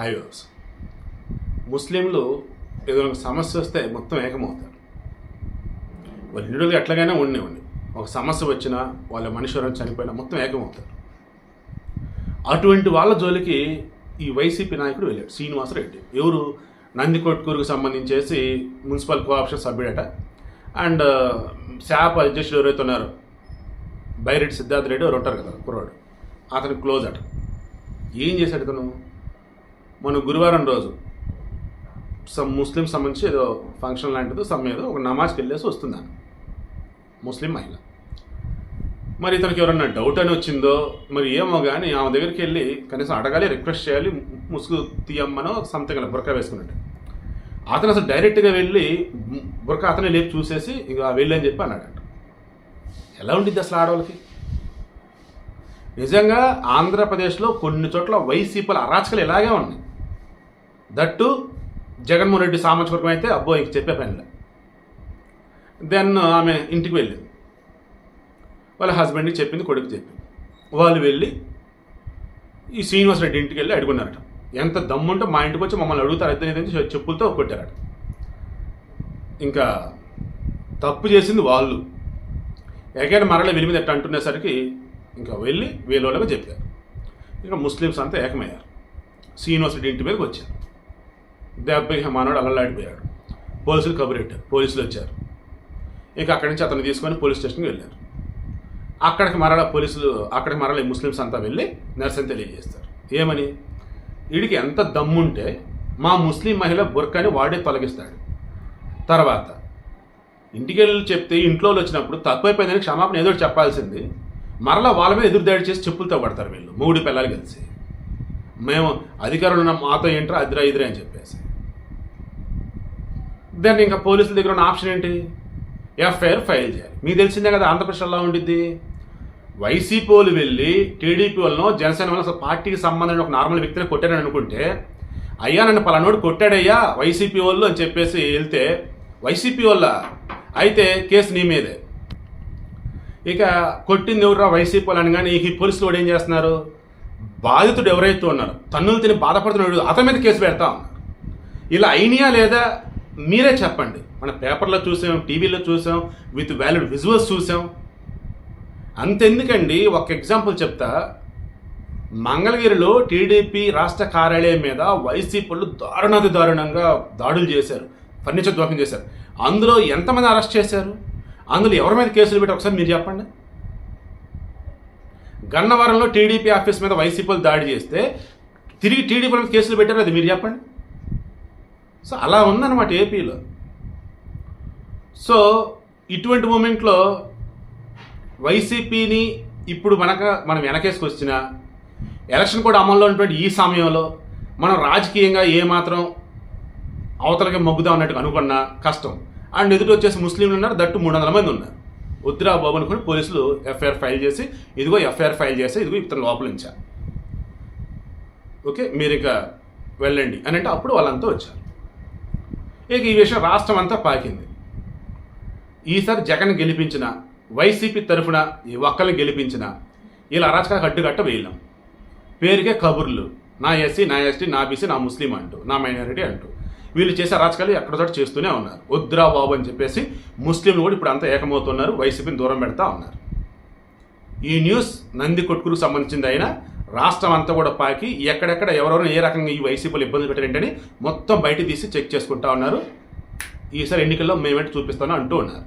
Highways ముస్లింలు ఏదైనా ఒక సమస్య వస్తే మొత్తం ఏకమవుతారు. వాళ్ళు ఇన్ని ఎట్లాగైనా ఉండేవండి ఒక సమస్య వచ్చినా వాళ్ళ మనిషి ఎవరైనా చనిపోయినా మొత్తం ఏకమవుతారు. అటువంటి వాళ్ళ జోలికి ఈ వైసీపీ నాయకుడు వెళ్ళాడు శ్రీనివాసరెడ్డి. ఎవరు? నందికొట్కూరుకు సంబంధించేసి మున్సిపల్ కోఆప్షన్ సభ్యుడట. అండ్ శాప్ అధ్యక్షుడు ఎవరైతే ఉన్నారు? బైరెడ్డి సిద్ధార్థ రెడ్డి ఎవరు ఉంటారు కదా కుర్రాడు. అతను క్లోజ్ అట. ఏం చేశాడు తను మన గురువారం రోజు సమ్ ముస్లిం సంబంధించి ఏదో ఫంక్షన్ లాంటిదో సమ్ ఏదో ఒక నమాజ్కి వెళ్ళేసి వస్తున్నాను. ముస్లిం మహిళ. మరి ఇతనికి ఎవరన్నా డౌట్ అని వచ్చిందో మరి ఏమో కానీ ఆమె దగ్గరికి వెళ్ళి కనీసం అడగాలి రిక్వెస్ట్ చేయాలి ముసుగు తీయమ్మనో సంథింగ్ అలా బురక వేసుకున్నట్టు. అతను అసలు డైరెక్ట్గా వెళ్ళి బురక అతనే లేపి చూసేసి ఇక వెళ్ళని అని చెప్పి అన్నాడంట. ఎలా ఉండిద్ది అసలు ఆడవాళ్ళకి? నిజంగా ఆంధ్రప్రదేశ్లో కొన్ని చోట్ల వైసీపీల అరాచకలు ఇలాగే ఉన్నాయి. దట్టు జగన్మోహన్ రెడ్డి సామాజిక వర్గం అయితే అబ్బో ఇంక చెప్పే పనిలే దెన్ uh, ఆమె ఇంటికి వెళ్ళింది వాళ్ళ హస్బెండ్కి చెప్పింది కొడుకు చెప్పింది. వాళ్ళు వెళ్ళి ఈ శ్రీనివాస్ రెడ్డి ఇంటికి వెళ్ళి అడుగున్నారట. ఎంత దమ్ముంటే మా ఇంటికి వచ్చి మమ్మల్ని అడుగుతారు ఇద్దరు ఏదైతే చెప్పులతో కొట్టారట ఇంకా తప్పు చేసింది వాళ్ళు. ఎగైన మరల వెలి మీద ఎట్లా అంటునేసరికి ఇంకా వెళ్ళి వీళ్ళకి చెప్పారు. ఇంకా ముస్లిమ్స్ అంతా ఏకమయ్యారు. శ్రీనివాస్ రెడ్డి ఇంటి మీదకి వచ్చారు. దెబ్బకి మానవుడు అల్లలాడిపోయాడు పోలీసులు కబురెట్టారు పోలీసులు వచ్చారు. ఇంకా అక్కడి నుంచి అతను తీసుకొని పోలీస్ స్టేషన్కి వెళ్ళారు. అక్కడికి మరలా పోలీసులు అక్కడికి మరలా ఈ ముస్లిమ్స్ అంతా వెళ్ళి నిరసన తెలియజేస్తారు. ఏమని? వీడికి ఎంత దమ్ముంటే మా ముస్లిం మహిళ బుర్కాని వాడే తొలగిస్తాడు. తర్వాత ఇంటికి వెళ్ళి చెప్తే ఇంట్లో వచ్చినప్పుడు తక్కువైపోయిందని క్షమాపణ ఏదో చెప్పాల్సింది. మరలా వాళ్ళ మీద ఎదురుదాడి చేసి చెప్పులతో పడతారు వీళ్ళు. మూడు పిల్లలు కలిసి. మేము అధికారులు ఉన్న మాతో ఏంట్రా అదిరా ఇదిరా అని చెప్పేసి. దాన్ని ఇంకా పోలీసుల దగ్గర ఉన్న ఆప్షన్ ఏంటి? ఎఫ్ఐఆర్ ఫైల్ చేయాలి. మీకు తెలిసిందే కదా ఆంధ్రప్రదేశ్ ఎలా ఉండిద్ది? వైసీపీ వాళ్ళు వెళ్ళి టీడీపీ వాళ్ళను జనసేన వాళ్ళు అసలు పార్టీకి సంబంధించిన ఒక నార్మల్ వ్యక్తిని కొట్టాడని అనుకుంటే అయ్యా నన్ను పలానోడు కొట్టాడయ్యా వైసీపీ వాళ్ళు అని చెప్పేసి వెళ్తే వైసీపీ వాళ్ళ అయితే కేసు నీ మీదే. ఇక కొట్టింది ఎవరురా వైసీపీ వాళ్ళు కానీ ఈ పోలీసులు కూడా ఏం చేస్తున్నారు? బాధితుడు ఎవరైతే ఉన్నారు తన్నులు తిని బాధపడుతున్నాడు అతని మీద కేసు పెడతా ఉన్నారు. ఇలా అయినాయా లేదా? మీరే చెప్పండి. మన పేపర్లో చూసాం టీవీలో చూసాం విత్ వ్యాలిడ్ విజువల్స్ చూసాం. అంతెందుకండి ఒక ఎగ్జాంపుల్ చెప్తా. మంగళగిరిలో టీడీపీ రాష్ట్ర కార్యాలయం మీద వైసీపీలు దారుణాతి దారుణంగా దాడులు చేశారు ఫర్నిచర్ దోహం చేశారు. అందులో ఎంతమంది అరెస్ట్ చేశారు? అందులో ఎవరి మీద కేసులు పెట్టి ఒకసారి మీరు చెప్పండి. గన్నవరంలో టీడీపీ ఆఫీస్ మీద వైసీపీలు దాడి చేస్తే తిరిగి టీడీపీ మీద కేసులు పెట్టారు అది మీరు చెప్పండి. సో అలా ఉందన్నమాట ఏపీలో. సో ఇటువంటి మూమెంట్లో వైసీపీని ఇప్పుడు మనక మనం వెనకేసుకొచ్చిన ఎలక్షన్ కూడా అమల్లో ఉన్నటువంటి ఈ సమయంలో మనం రాజకీయంగా ఏమాత్రం అవతలకి మొగ్గుదాం అన్నట్టు అనుకున్నా కష్టం. అండ్ ఎదుటి వచ్చేసి ముస్లింలు ఉన్నారు దట్టు మూడు వందల మంది ఉన్నారు. వద్దురా బాబు అనుకుని పోలీసులు ఎఫ్ఐఆర్ ఫైల్ చేసి ఇదిగో ఎఫ్ఐఆర్ ఫైల్ చేసి ఇదిగో ఇతను లోపలించా ఓకే మీరు ఇక వెళ్ళండి. అని అంటే అప్పుడు వాళ్ళంతా వచ్చారు. ఇక ఈ విషయం రాష్ట్రం అంతా పాకింది. ఈసారి జగన్ గెలిపించిన వైసీపీ తరఫున ఈ ఒక్కరిని గెలిపించిన ఇలా అరాచకాలకు అడ్డుకట్ట వేయలేం పేరుకే కబుర్లు. నా ఎస్సీ నా ఎస్టీ నా బీసీ నా ముస్లిం అంటూ నా మైనారిటీ అంటూ. వీళ్ళు చేసే అరాచకాలు ఎక్కడ చోట చేస్తూనే ఉన్నారు. వద్దురా బాబు అని చెప్పేసి ముస్లింలు కూడా ఇప్పుడు అంతా ఏకమవుతున్నారు వైసీపీని దూరం పెడతా ఉన్నారు. ఈ న్యూస్ నంది కొట్టుకులకు సంబంధించింది అయినా రాష్ట్రం అంతా కూడా పాకి ఎక్కడెక్కడ ఎవరెవరు ఏ రకంగా ఈ వైసీపీలు ఇబ్బంది పెట్టారంటని మొత్తం బయట తీసి చెక్ చేసుకుంటా ఉన్నారు. ఈసారి ఎన్నికల్లో మేమేంటి చూపిస్తాను అంటూ ఉన్నారు.